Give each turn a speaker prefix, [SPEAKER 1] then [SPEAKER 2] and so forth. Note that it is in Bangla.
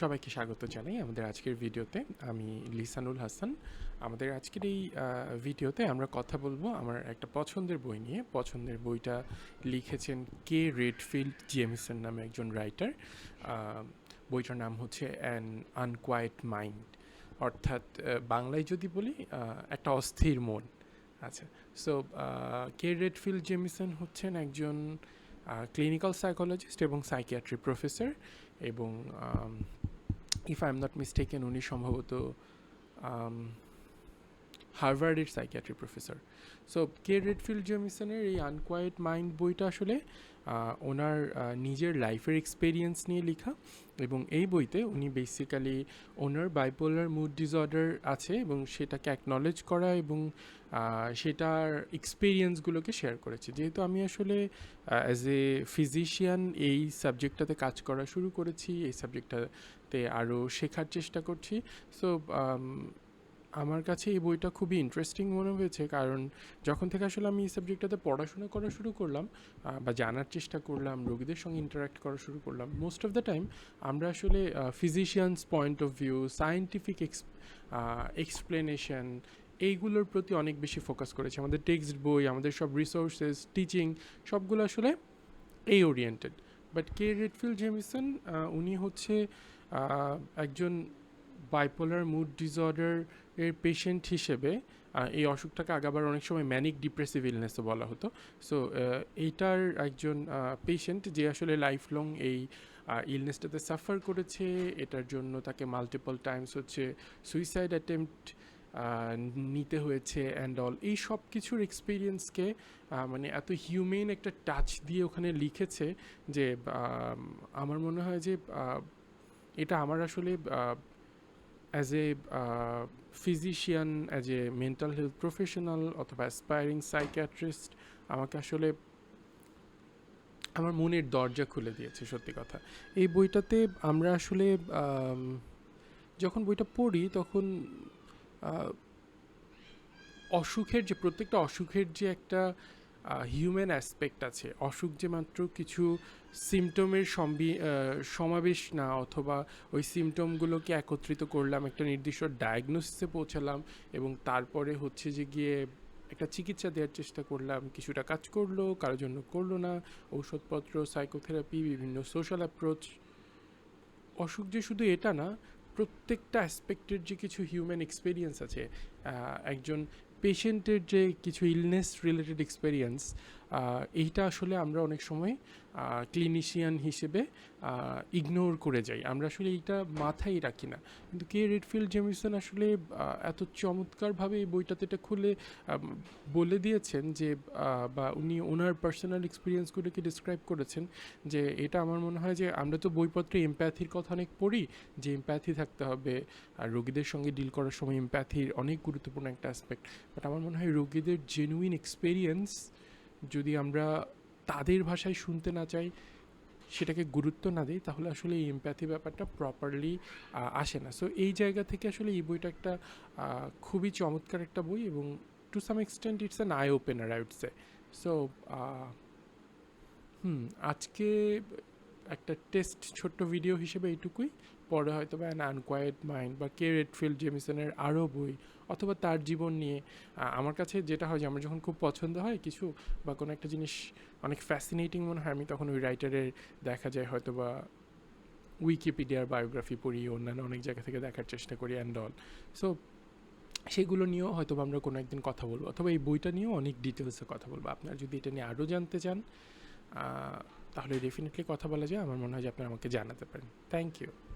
[SPEAKER 1] সবাইকে স্বাগত জানাই আমাদের আজকের ভিডিওতে। আমি লিসানুল হাসান। আমাদের আজকের এই ভিডিওতে আমরা কথা বলব আমার একটা পছন্দের বই নিয়ে। পছন্দের বইটা লিখেছেন কে রেডফিল্ড জেমিসন নামে একজন রাইটার। বইটার নাম হচ্ছে অ্যান আনকোয়াইট মাইন্ড। অর্থাৎ বাংলায় যদি বলি একটা অস্থির মন। আচ্ছা সো কে রেডফিল্ড জেমিসন হচ্ছেন একজন ক্লিনিক্যাল সাইকোলজিস্ট এবং সাইকিয়াট্রি প্রফেসর। এবং if I am not mistaken উনি সম্ভবত হার্ভার্ডের psychiatry professor so Kay Redfield জেমিসনের এই আনকোয়াইট মাইন্ড বইটা আসলে ওনার নিজের লাইফের এক্সপেরিয়েন্স নিয়ে লেখা এবং এই বইতে উনি বেসিক্যালি ওনার বাইপোলার মুড ডিসঅর্ডার আছে এবং সেটাকে অ্যাকনলেজ করা এবং সেটার এক্সপিরিয়েন্সগুলোকে শেয়ার করেছে। যেহেতু আমি আসলে অ্যাজ এ ফিজিশিয়ান এই সাবজেক্টটাতে কাজ করা শুরু করেছি, এই সাবজেক্টটাতে আরও শেখার চেষ্টা করছি। সো আমার কাছে এই বইটা খুবই ইন্টারেস্টিং মনে হয়েছে, কারণ যখন থেকে আসলে আমি এই সাবজেক্টটাতে পড়াশোনা করা শুরু করলাম বা জানার চেষ্টা করলাম, রোগীদের সঙ্গে ইন্টারাক্ট করা শুরু করলাম মোস্ট অফ দ্য টাইম আমরা আসলে physicians point of view scientific ex explanation এইগুলোর প্রতি অনেক বেশি ফোকাস করেছে। আমাদের টেক্সট বই, আমাদের সব রিসোর্সেস টিচিং সবগুলো আসলে এই oriented but Kay Redfield Jamison উনি হচ্ছে একজন বাইপোলার মুড ডিসঅর্ডার এর পেশেন্ট হিসেবে এই অসুখটাকে আগাবার অনেক সময় ম্যানিক ডিপ্রেসিভ ইলনেসও বলা হতো। সো এইটার একজন পেশেন্ট যে আসলে লাইফ লং এই ইলনেসটাতে সাফার করেছে, এটার জন্য তাকে মাল্টিপল টাইমস হচ্ছে সুইসাইড অ্যাটেম্পট নিতে হয়েছে অ্যান্ড অল এই সব কিছুর এক্সপিরিয়েন্সকে মানে এত হিউমেন একটা টাচ দিয়ে ওখানে লিখেছে যে আমার মনে হয় যে এটা আমার আসলে as a physician as a mental health professional অথবা অ্যাসপায়ারিং সাইকিয়াট্রিস্ট আমাকে আসলে আমার মনের দরজা খুলে দিয়েছে সত্যি কথা। এই বইটাতে আমরা আসলে যখন বইটা পড়ি তখন অসুখের যে প্রত্যেকটা অসুখের যে একটা হিউম্যান অ্যাসপেক্ট আছে। অসুখ যে মাত্র কিছু সিমটমের সম্বি সমাবেশ না, অথবা ওই সিমটমগুলোকে একত্রিত করলাম, একটা নির্দিষ্ট ডায়াগনোসিসে পৌঁছালাম, এবং তারপরে হচ্ছে যে গিয়ে একটা চিকিৎসা দেওয়ার চেষ্টা করলাম, কিছুটা কাজ করল কারও জন্য করল না, ঔষধপত্র সাইকোথেরাপি বিভিন্ন সোশ্যাল অ্যাপ্রোচ অসুখ যে শুধু এটা না, প্রত্যেকটা অ্যাসপেক্টের যে কিছু হিউম্যান এক্সপিরিয়েন্স আছে একজন পেশেন্টের যে কিছু ইলনেস রিলেটেড এক্সপিরিয়েন্স এইটা আসলে আমরা অনেক সময় ক্লিনিশিয়ান হিসেবে ইগনোর করে যাই। আমরা আসলে এইটা মাথায় রাখি না। কিন্তু কে রেডফিল্ড জেমিসন আসলে এত চমৎকারভাবে এই বইটাতে এটা খুলে বলে দিয়েছেন যে বা উনি ওনার পার্সোনাল এক্সপিরিয়েন্সগুলোকে ডিসক্রাইব করেছেন যে, এটা আমার মনে হয় যে, আমরা তো বইপত্রে এমপ্যাথির কথা অনেক পড়ি, যে এমপ্যাথি থাকতে হবে, আর রোগীদের সঙ্গে ডিল করার সময় এমপ্যাথির অনেক গুরুত্বপূর্ণ একটা অ্যাসপেক্ট বাট আমার মনে হয় রোগীদের জেনুইন এক্সপেরিয়েন্স যদি আমরা তাদের ভাষায় শুনতে না চাই, সেটাকে গুরুত্ব না দিই, তাহলে আসলে এই এমপ্যাথি ব্যাপারটা প্রপারলি আসে না। সো এই জায়গা থেকে আসলে এই বইটা একটা খুবই চমৎকার একটা বই এবং to some extent it's an eye opener I so hmm, আজকে একটা টেস্ট ছোট্ট ভিডিও হিসেবে এইটুকুই। পরে হয়তো বা অ্যান আনকোয়াইট মাইন্ড বা কে রেডফিল্ড জেমিসনের আরও বই অথবা তার জীবন নিয়ে আমার কাছে যেটা হয় যে আমার যখন খুব পছন্দ হয় কিছু বা কোনো একটা জিনিস অনেক ফ্যাসিনেটিং মনে হয়, আমি তখন ওই রাইটারের দেখা যায় হয়তো বা উইকিপিডিয়ার বায়োগ্রাফি পড়ি, অন্যান্য অনেক জায়গা থেকে দেখার চেষ্টা করি অ্যান্ড অল সো সেগুলো নিয়েও হয়তো আমরা কোনো একদিন কথা বলব, অথবা এই বইটা নিয়েও অনেক ডিটেলসে কথা বলব। আপনারা যদি এটা নিয়ে আরও জানতে চান তাহলে ডেফিনেটলি কথা বলা যায়। আমার মনে হয় যে আপনারা আমাকে জানাতে পারেন। Thank you